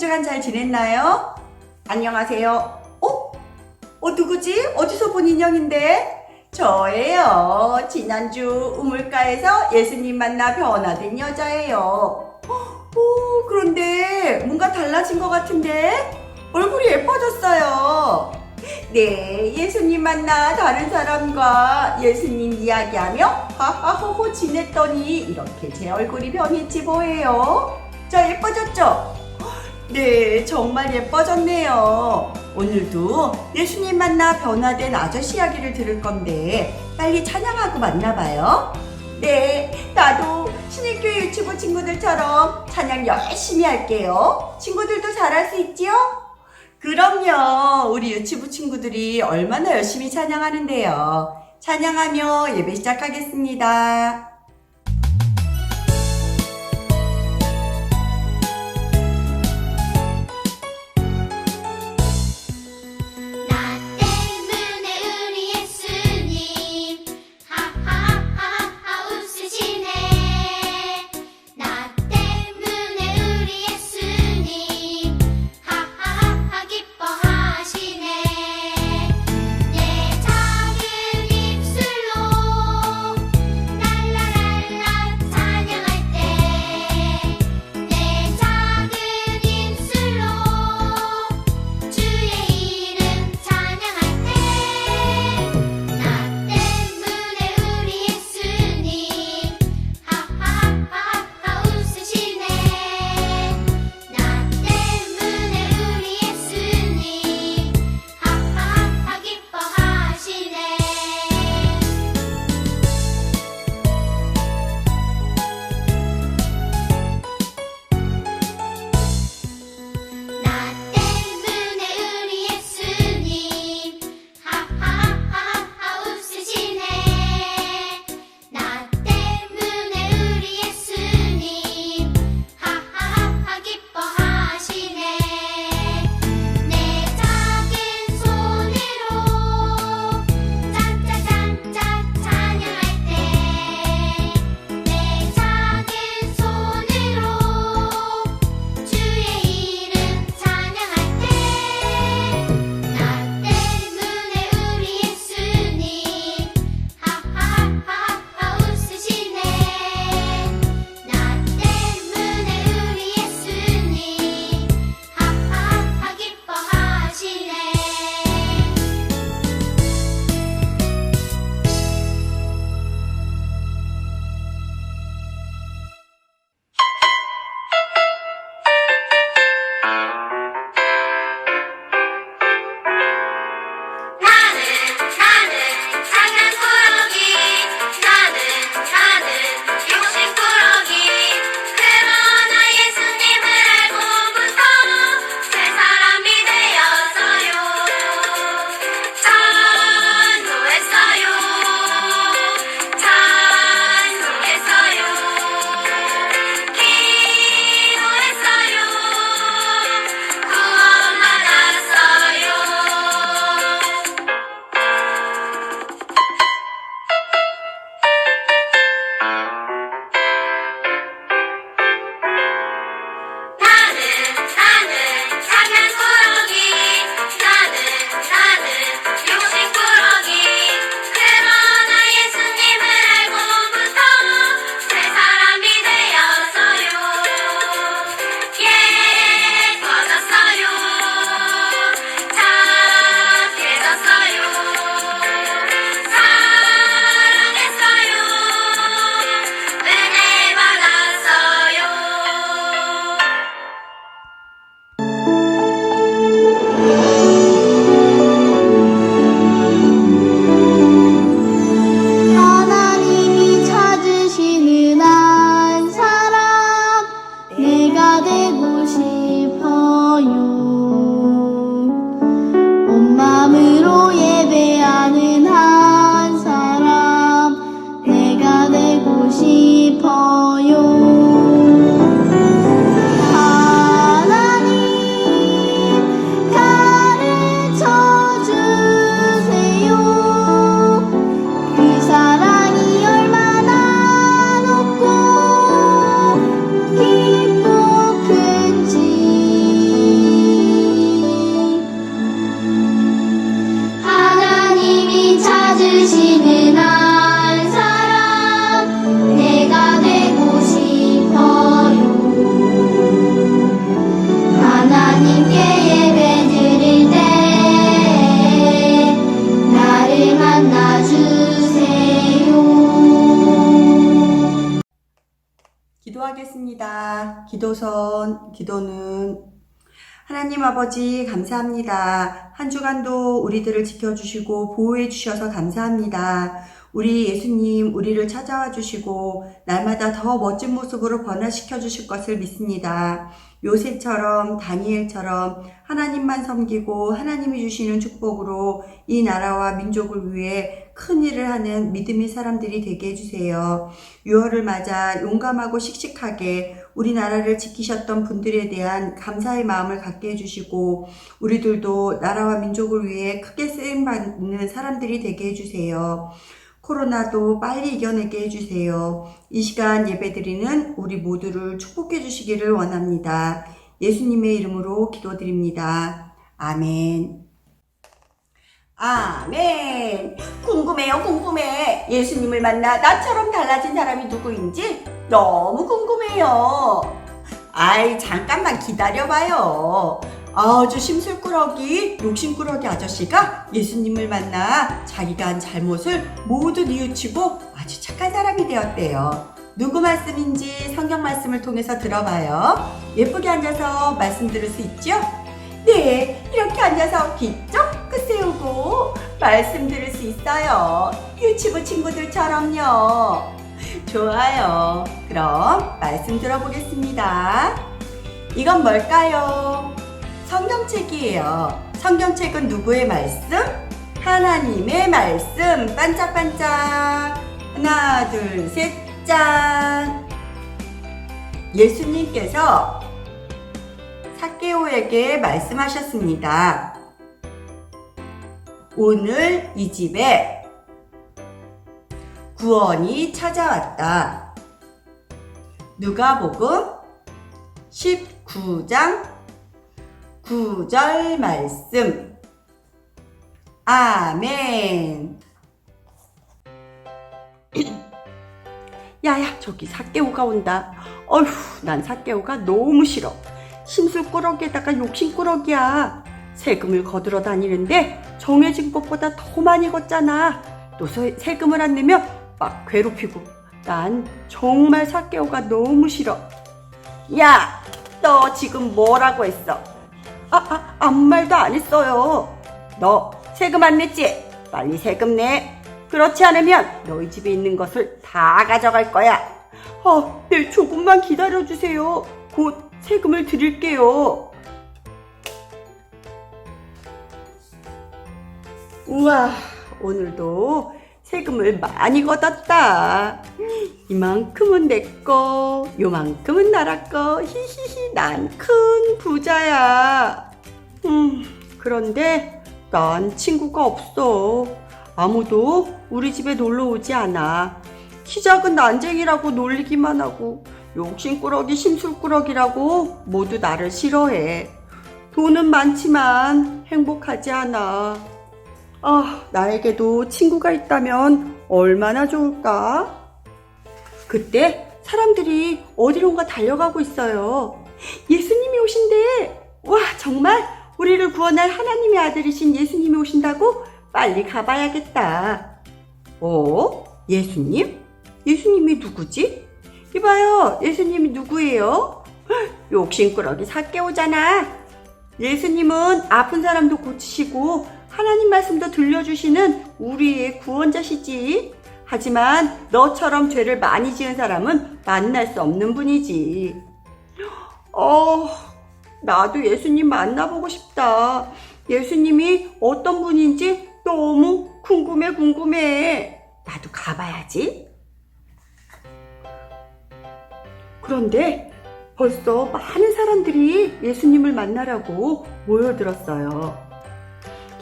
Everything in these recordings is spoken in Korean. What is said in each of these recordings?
주간 잘 지냈나요? 안녕하세요. 어? 어, 누구지? 어디서 본 인형인데? 저예요. 지난주 우물가에서 예수님 만나 변화된 여자예요. 오, 그런데 뭔가 달라진 것 같은데? 얼굴이 예뻐졌어요. 네, 예수님 만나 다른 사람과 예수님 이야기하며 하하호호 지냈더니 이렇게 제 얼굴이 변했지 뭐예요. 저 예뻐졌죠? 네, 정말 예뻐졌네요. 오늘도 예수님 만나 변화된 아저씨 이야기를 들을 건데 빨리 찬양하고 만나봐요. 네, 나도 신일교회 유치부 친구들처럼 찬양 열심히 할게요. 친구들도 잘할 수 있지요? 그럼요. 우리 유치부 친구들이 얼마나 열심히 찬양하는데요. 찬양하며 예배 시작하겠습니다. 기도하겠습니다. 기도선, 기도는 하나님 아버지 감사합니다. 한 주간도 우리들을 지켜주시고 보호해 주셔서 감사합니다. 우리 예수님 우리를 찾아와 주시고 날마다 더 멋진 모습으로 변화시켜 주실 것을 믿습니다. 요셉처럼 다니엘처럼 하나님만 섬기고 하나님이 주시는 축복으로 이 나라와 민족을 위해 큰 일을 하는 믿음의 사람들이 되게 해주세요. 6월을 맞아 용감하고 씩씩하게 우리나라를 지키셨던 분들에 대한 감사의 마음을 갖게 해주시고 우리들도 나라와 민족을 위해 크게 쓰임받는 사람들이 되게 해주세요. 코로나도 빨리 이겨내게 해주세요. 이 시간 예배드리는 우리 모두를 축복해 주시기를 원합니다. 예수님의 이름으로 기도드립니다. 아멘. 아멘. 궁금해요, 궁금해. 예수님을 만나 나처럼 달라진 사람이 누구인지 너무 궁금해요. 아이, 잠깐만 기다려봐요. 아주 심술꾸러기, 욕심꾸러기 아저씨가 예수님을 만나 자기가 한 잘못을 모두 뉘우치고 아주 착한 사람이 되었대요. 누구 말씀인지 성경 말씀을 통해서 들어봐요. 예쁘게 앉아서 말씀 들을 수 있죠? 네, 이렇게 앉아서 귀 쫑긋 세우고 말씀 들을 수 있어요. 유치부 친구들처럼요. 좋아요. 그럼 말씀 들어보겠습니다. 이건 뭘까요? 성경책이에요. 성경책은 누구의 말씀? 하나님의 말씀. 반짝반짝. 하나, 둘, 셋, 짠. 예수님께서 사케오에게 말씀하셨습니다. 오늘 이 집에 구원이 찾아왔다. 누가복음 19장 9절 말씀. 아멘. 야야, 저기 사케오가 온다. 어휴, 난 사케오가 너무 싫어. 심술꾸러기에다가 욕심꾸러기야. 세금을 거들어 다니는데 정해진 것보다 더 많이 걷잖아. 또 세- 세금을 안 내면 막 괴롭히고. 난 정말 사케오가 너무 싫어. 야, 너 지금 뭐라고 했어? 아, 아, 아무 말도 안 했어요. 너 세금 안 냈지? 빨리 세금 내. 그렇지 않으면 너희 집에 있는 것을 다 가져갈 거야. 어, 네, 조금만 기다려주세요. 곧 세금을 드릴게요. 우와, 오늘도 세금을 많이 걷었다. 이만큼은 내 거, 요만큼은 나라 거, 히히히, 난 큰 부자야. 음, 그런데 난 친구가 없어. 아무도 우리 집에 놀러 오지 않아. 키 작은 난쟁이라고 놀리기만 하고, 욕심꾸러기, 심술꾸러기라고 모두 나를 싫어해. 돈은 많지만 행복하지 않아. 아, 나에게도 친구가 있다면 얼마나 좋을까? 그때 사람들이 어디론가 달려가고 있어요. 예수님이 오신대. 와, 정말 우리를 구원할 하나님의 아들이신 예수님이 오신다고? 빨리 가봐야겠다. 어? 예수님? 예수님이 누구지? 이봐요, 예수님이 누구예요? 헉, 욕심꾸러기 사개오잖아. 예수님은 아픈 사람도 고치시고 하나님 말씀도 들려주시는 우리의 구원자시지. 하지만 너처럼 죄를 많이 지은 사람은 만날 수 없는 분이지. 어, 나도 예수님 만나보고 싶다. 예수님이 어떤 분인지 너무 궁금해, 궁금해. 나도 가봐야지. 그런데 벌써 많은 사람들이 예수님을 만나라고 모여들었어요.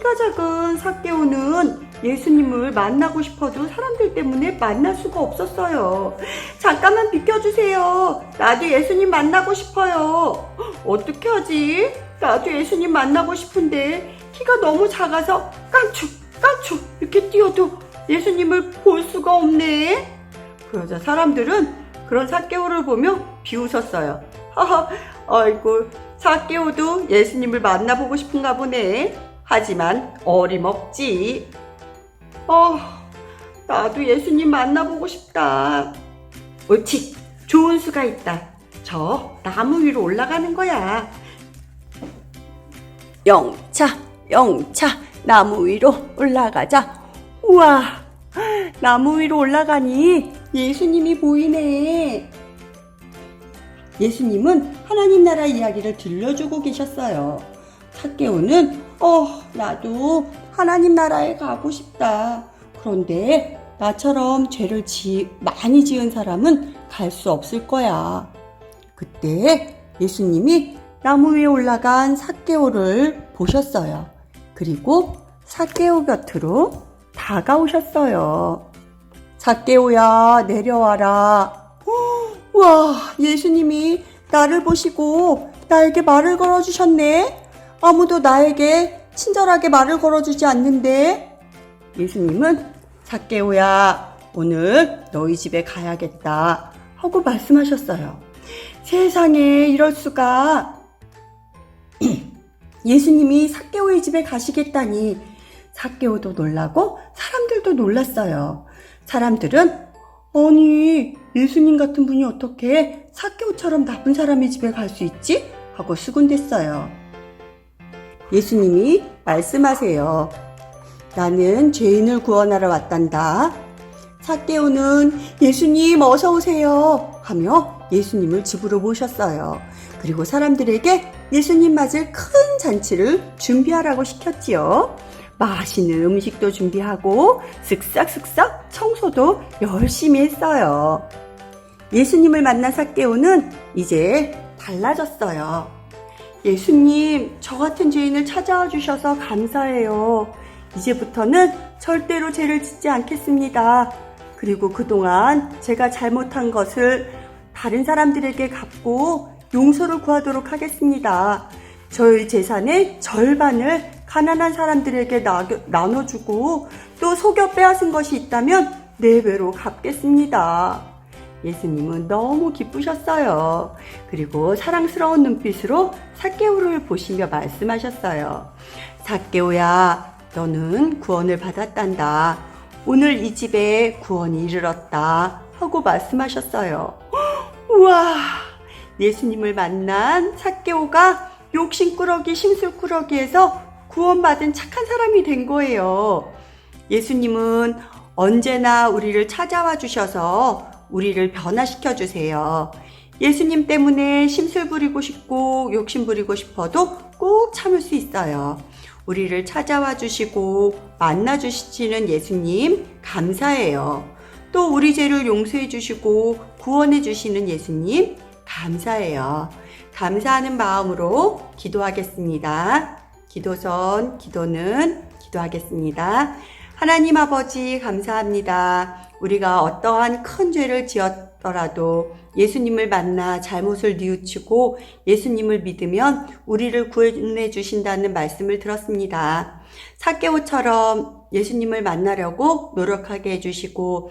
키가 작은 사개오는 예수님을 만나고 싶어도 사람들 때문에 만날 수가 없었어요. 잠깐만 비켜주세요. 나도 예수님 만나고 싶어요. 어떻게 하지? 나도 예수님 만나고 싶은데 키가 너무 작아서 깡충 깡충 이렇게 뛰어도 예수님을 볼 수가 없네. 그러자 사람들은 그런 사개오를 보며 비웃었어요. 하하, 아이고, 사개오도 예수님을 만나보고 싶은가 보네. 하지만 어림없지. 어, 나도 예수님 만나보고 싶다. 옳지, 좋은 수가 있다. 저 나무 위로 올라가는 거야. 영차, 영차, 나무 위로 올라가자. 우와, 나무 위로 올라가니 예수님이 보이네. 예수님은 하나님 나라 이야기를 들려주고 계셨어요. 삭개오는 어, 나도 하나님 나라에 가고 싶다. 그런데 나처럼 죄를 지, 많이 지은 사람은 갈 수 없을 거야. 그때 예수님이 나무 위에 올라간 삭개오를 보셨어요. 그리고 삭개오 곁으로 다가오셨어요. 삭개오야, 내려와라. 어, 와, 예수님이 나를 보시고 나에게 말을 걸어주셨네. 아무도 나에게 친절하게 말을 걸어주지 않는데. 예수님은 삭개오야, 오늘 너희 집에 가야겠다. 하고 말씀하셨어요. 세상에 이럴 수가. 예수님이 삭개오의 집에 가시겠다니 삭개오도 놀라고 사람들도 놀랐어요. 사람들은 아니 예수님 같은 분이 어떻게 삭개오처럼 나쁜 사람의 집에 갈 수 있지? 하고 수군댔어요. 예수님이 말씀하세요. 나는 죄인을 구원하러 왔단다. 삭개오는 예수님 어서 오세요 하며 예수님을 집으로 모셨어요. 그리고 사람들에게 예수님 맞을 큰 잔치를 준비하라고 시켰지요. 맛있는 음식도 준비하고 쓱싹쓱싹 청소도 열심히 했어요. 예수님을 만난 삭개오는 이제 달라졌어요. 예수님, 저 같은 죄인을 찾아와 주셔서 감사해요. 이제부터는 절대로 죄를 짓지 않겠습니다. 그리고 그동안 제가 잘못한 것을 다른 사람들에게 갚고 용서를 구하도록 하겠습니다. 저희 재산의 절반을 가난한 사람들에게 나, 나눠주고 또 속여 빼앗은 것이 있다면 네 배로 갚겠습니다. 예수님은 너무 기쁘셨어요. 그리고 사랑스러운 눈빛으로 사개오를 보시며 말씀하셨어요. 사개오야, 너는 구원을 받았단다. 오늘 이 집에 구원이 이르렀다. 하고 말씀하셨어요. 우와! 예수님을 만난 사개오가 욕심꾸러기, 심술꾸러기에서 구원받은 착한 사람이 된 거예요. 예수님은 언제나 우리를 찾아와 주셔서 우리를 변화시켜 주세요. 예수님 때문에 심술 부리고 싶고 욕심 부리고 싶어도 꼭 참을 수 있어요. 우리를 찾아와 주시고 만나 주시는 예수님 감사해요. 또 우리 죄를 용서해 주시고 구원해 주시는 예수님 감사해요. 감사하는 마음으로 기도하겠습니다. 기도선, 기도는 기도하겠습니다. 하나님 아버지, 감사합니다. 우리가 어떠한 큰 죄를 지었더라도 예수님을 만나 잘못을 뉘우치고 예수님을 믿으면 우리를 구원해 주신다는 말씀을 들었습니다. 사개오처럼 예수님을 만나려고 노력하게 해주시고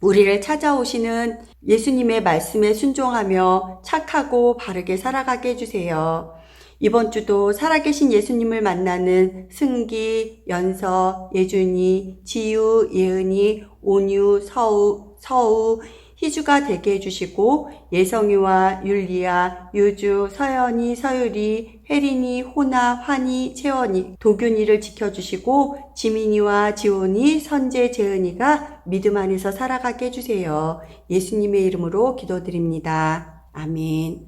우리를 찾아오시는 예수님의 말씀에 순종하며 착하고 바르게 살아가게 해주세요. 이번 주도 살아계신 예수님을 만나는 승기, 연서, 예준이, 지유, 예은이, 온유, 서우, 서우, 희주가 되게 해주시고 예성이와 율리아, 유주, 서연이, 서유리, 혜린이, 호나, 환희, 채원이, 도균이를 지켜주시고 지민이와 지온이, 선재, 재은이가 믿음 안에서 살아가게 해주세요. 예수님의 이름으로 기도드립니다. 아멘.